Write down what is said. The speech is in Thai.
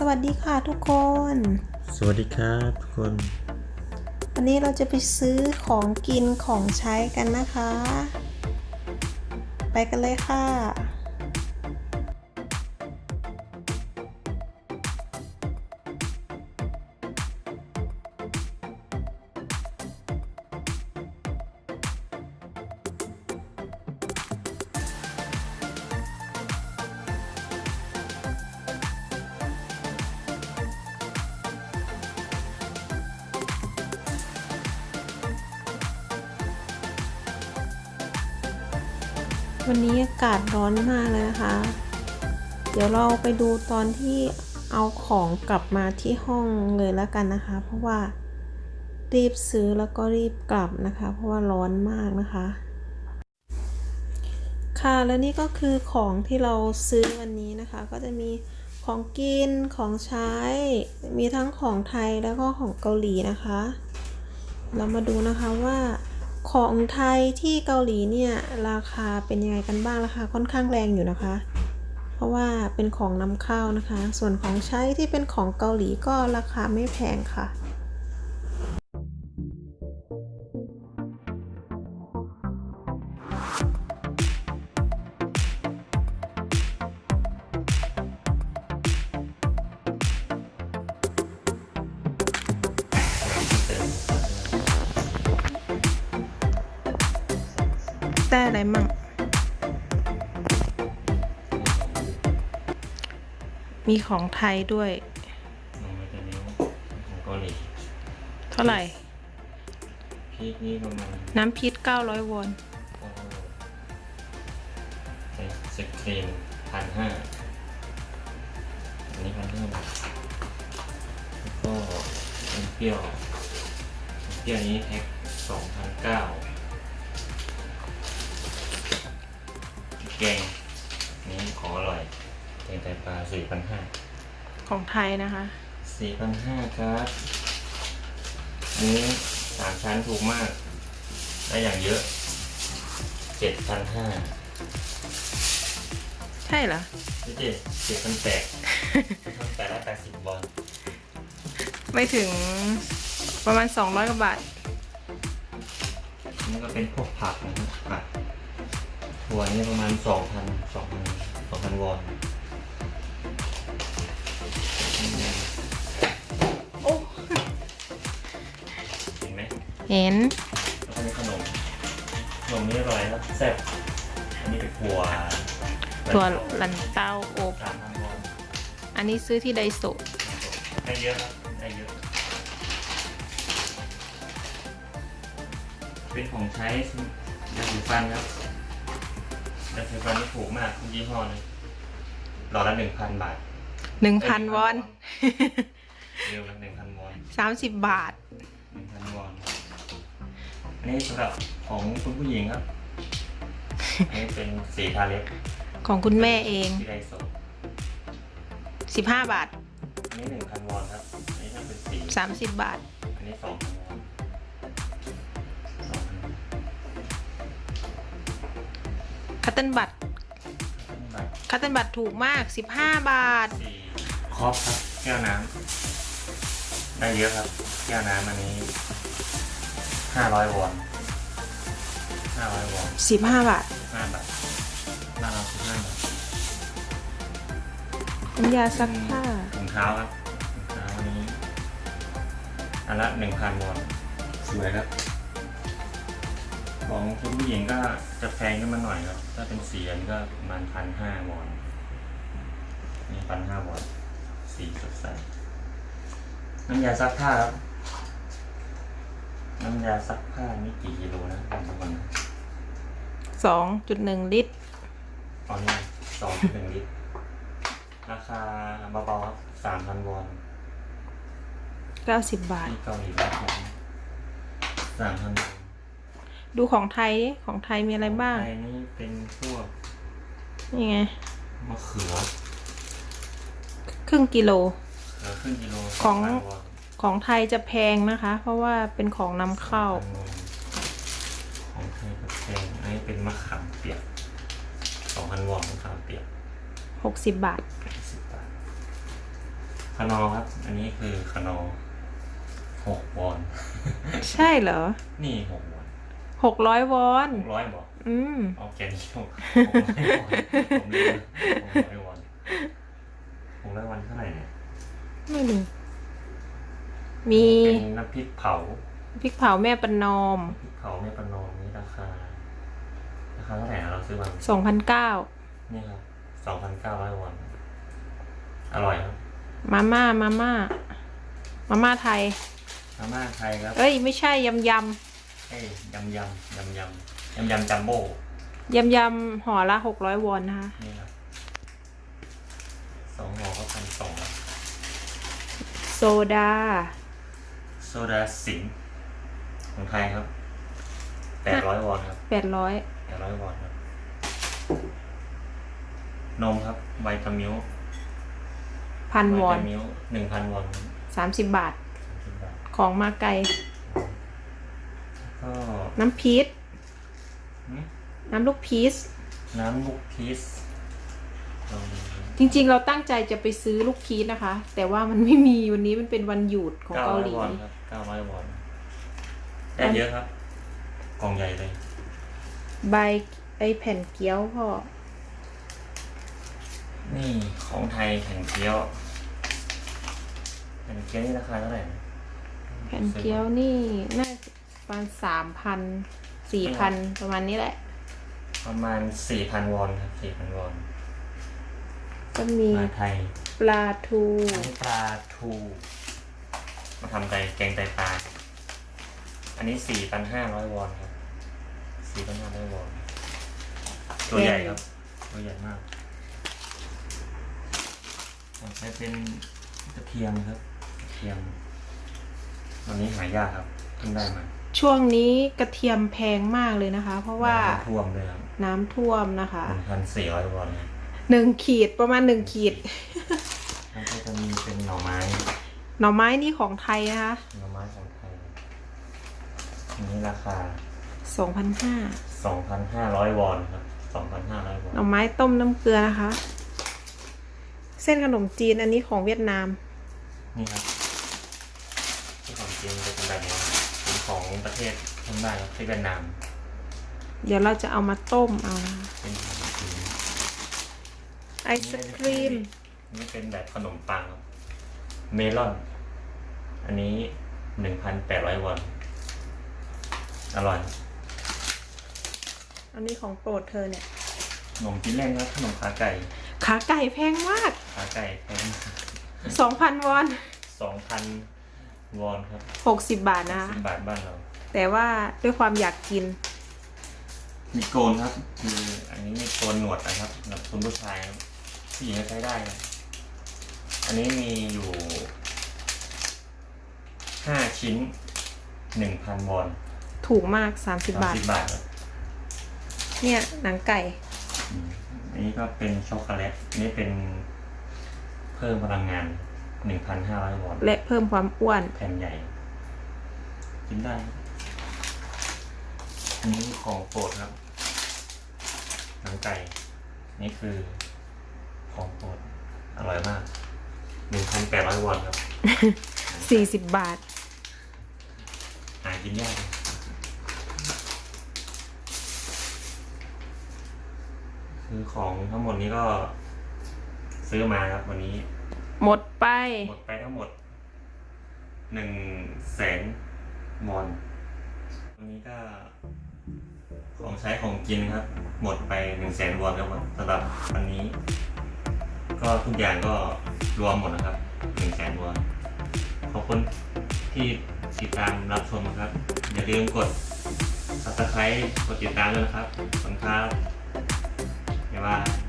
สวัสดีค่ะทุกคน สวัสดีครับทุกคน วันนี้เราจะไปซื้อของกินของใช้กันนะคะ ไปกันเลยค่ะ วันนี้อากาศร้อนมากเลยนะคะ เดี๋ยวเราไปดูตอนที่เอาของกลับมาที่ห้องเลยแล้วกันนะคะ เพราะว่ารีบซื้อแล้วก็รีบกลับนะคะ เพราะว่าร้อนมากนะคะ ค่ะและนี่ก็คือของที่เราซื้อวันนี้นะคะ ก็จะมีของกินของใช้ มีทั้งของไทยแล้วก็ของเกาหลีนะคะ เรามาดูนะคะว่า ของไทยที่เกาหลีเนี่ย ราคาเป็นยังไงกันบ้างราคาค่อนข้างแรงอยู่นะคะ เพราะว่าเป็นของนำเข้านะคะ ส่วนของใช้ที่เป็นของเกาหลีก็ราคาไม่แพงค่ะ แต่อะไรมั่ง มีของไทยด้วย เท่าไหร่พริกนี่ประมาณน้ำพริษ900วอนโอ้ใส่สครีมพันห้าอันนี้พันห้าแล้วก็เป็นเปรี้ยวเปรี้ยวนี้แพ็คสองพันเก้า แกงไตปลาสี่พันห้าของไทยนะคะสี่พันห้าครับอันนี้สามชั้นถูกมาก ได้อย่างเยอะเจ็ดพันห้าใช่เหรอพี่เจ็ดเจ็ดพันแปดพันแปดร้อยแปดสิบบอลไม่ถึงประมาณ200กว่าบาทนี่ก็เป็นพวกผักนะครับผักถั่วนี่ประมาณสองพันสองพันสองพันวอน โอ้เห็นไหมเห็นแล้วก็มีขนม ขนมนี่อร่อยครับแซ่บอันนี้เป็นถั่วตัวลันเต้าอบ สามพันวอนอันนี้ซื้อที่ไดโซะได้เยอะครับได้เยอะ เป็นของใช้ยาสีฟันครับยาสีฟันนี่ถูกมากทุกยี่ห้อเลยหลอดละหนึ่งพันบาท 1,000วอนเร็วละหนึ่งพันวอน30บาทหนึ่งพันวอนอันนี้สำหรับของคุณผู้หญิงครับอันนี้เป็นสีทาเล็บของคุณแม่เองที่ไดโซ15บาท อันนี้หนึ่งพันวอนครับ อันนี้ถ้าเป็นสี30บาท อันนี้สองพันวอนสองพันคัตเติลบัตบาทคัตเติลบัตถูกมาก15บาทสี่ ครอบครับ แก้วน้ำได้เยอะครับ แก้วน้ำอันนี้ห้าร้อยวอนห้าร้อยวอน15บาทห้าบาทบ้านเราสิบห้าบาทน้ำยาซักผ้าถุงเท้าครับถุงเท้าอันนี้อันละหนึ่งพันวอนสวยครับ ของคุณผู้หญิงก็จะแพงขึ้นมาหน่อยครับ ถ้าเป็นสีอันก็ประมาณพันห้าวอนนี่พันห้าวอน สีสดใสน้ำยาซักผ้าครับ น้ำยาซักผ้านี่กี่กิโลนะผมดูก่อนนะ2.1ลิตร ตอนนี้สองหนึ่งลิตร ราคาเบาๆครับสามพันวอน90บาท ที่เกาหลีนะครับสามพันดูของไทยดิของไทยมีอะไรบ้างไทยนี่เป็นพวกนี่ไง มะเขือ ครึ่งกิโลเขือครึ่งกิโลของ2,000วอนของไทยจะแพงนะคะ เพราะว่าเป็นของนำเข้า2,000วอนของไทยก็แพงอันนี้เป็นมะขามเปียกสองพันวอนมะขามเปียก60 บาท สิบบาทคานอครับ อันนี้คือคานอหกวอน ใช่เหรอ นี่หกวอนหกร้อยวอน หกร้อยบอก อืม เอาแกนนี้หกหกร้อยวอนผมเรียกหกร้อยวอนหก ร้อยวันเท่าไหร่เนี่ยไม่รู้มีเป็นน้ำพริกเผาพริกเผาแม่ประนอมพริกเผาแม่ประนอมนี่ราคาราคาเท่าไหร่นะเราซื้อมาสองพันเก้านี่ครับสองพันเก้าร้อยวอนอร่อยครับ มาม่ามาม่ามาม่าไทย มาม่าไทยครับ เอ้ยไม่ใช่ยำยเอ้ยยำยำยำยำยำยำจัมโบ้ำยำยำห่อละหกร้อยวอนนะคะนี่ครับสองห่อก็พันสองครับ โซดา โซดาสิงห์ของไทยครับแปดร้อยวอนครับแปดร้อยแปดร้อยวอนครับ นมครับไวตามิลพันวอนไตามิลหนึ่งพันวอนครับสามสิบบาทสามสิบบาทของมาไกล ก็น้ำพีชหืมน้ำลูกพีชน้ำลูกพีชลองดูครับ จริงๆ เราตั้งใจจะไปซื้อลูกพีชนะคะ แต่ว่ามันไม่มีวันนี้มันเป็นวันหยุดของเกาหลีวอนครับเก้าร้อยวอนได้เยอะครับ กล่องใหญ่เลย ใบไอแผ่นเกี๊ยวพ่อ นี่ของไทยแผ่นเกี๊ยวแผ่นเกี๊ยวนี่ราคาเท่าไหร่นะแผ่นเกี๊ยวนี่น่าจะประมาณสามพันสี่พันประมาณนี้แหละ ประมาณสี่พันวอนครับสี่พันวอน ก็มีมาไทยปลาทูอันนี้ปลาทู มาทำไตแกงไตปลา อันนี้สี่พันห้าร้อยวอนครับสี่พันห้าร้อยวอน ตัวใหญ่ครับ ตัวใหญ่มากต่อไปเป็นกระเทียมครับกระเทียมวันนี้หายากครับเพิ่งได้มาช่วงนี้กระเทียมแพงมากเลยนะคะ เพราะว่าน้ำท่วมเลยครับน้ำท่วมนะคะ หนึ่งพันสี่ร้อยวอนครับ หนึ่งขีดประมาณหนึ่งขีด แล้วก็จะมีเป็นหน่อไม้ หน่อไม้นี่ของไทยนะคะหน่อไม้ของไทยอันนี้ราคา สองพันห้าสองพันห้าร้อยวอนครับสองพันห้าร้อยวอน หน่อไม้ต้มน้ำเกลือนะคะ เส้นขนมจีนอันนี้ของเวียดนาม นี่ครับที่ของจริงจะเป็นแบบนี้เป็นของประเทศเพื่อนบ้านครับที่เวียดนาม เดี๋ยวเราจะเอามาต้มเอานะคะเป็นของจริง ไอศครีมนี่เป็นแบบขนมปังครับเมลอน อันนี้หนึ่งพันแปดร้อยวอน อร่อย อันนี้ของโปรดเธอเนี่ย ขนมจีนเล่นครับขนมขาไก่ ขาไก่แพงมาก ขาไก่แพงสองพันวอน สองพันวอนครับหกสิบบาทนะคะสิบบาทบ้านเรา แต่ว่าด้วยความอยากกิน มีโกนครับ คืออันนี้มีโกนหนวดนะครับสำหรับคุณผู้ชายครับ ผู้หญิงก็ใช้ได้ครับอันนี้มีอยู่ห้าชิ้นหนึ่งพันวอนถูกมากสามสิบบาท สิบบาทครับเนี่ยหนังไก่ อืมอันนี้ก็เป็นช็อกโกแลตอันนี้เป็นเพิ่มพลังงานหนึ่งพันห้าร้อยวอนและเพิ่มความอ้วน แผ่นใหญ่กินได้ครับอันนี้ของโปรดครับหนังไก่นี่คือ ของโปรดอร่อยมากหนึ่งพันแปดร้อยวอนครับสี่สิบบาท หากินยากคือของทั้งหมดนี้ก็ ซื้อมาครับวันนี้ หมดไป หมดไปทั้งหมดหนึ่งแสนวอนวันนี้ก็ของใช้ของกินครับ หมดไปหนึ่งแสนวอนแล้วครับสำหรับวันนี้ ก็ทุกอย่างก็รวมหมดนะครับหนึ่งแสนตัวขอบคุณที่ติดตามรับชมนะครับ อย่าลืมกด subscribe กดติดตามด้วยนะครับขอบคุณครับบ๊ายบาย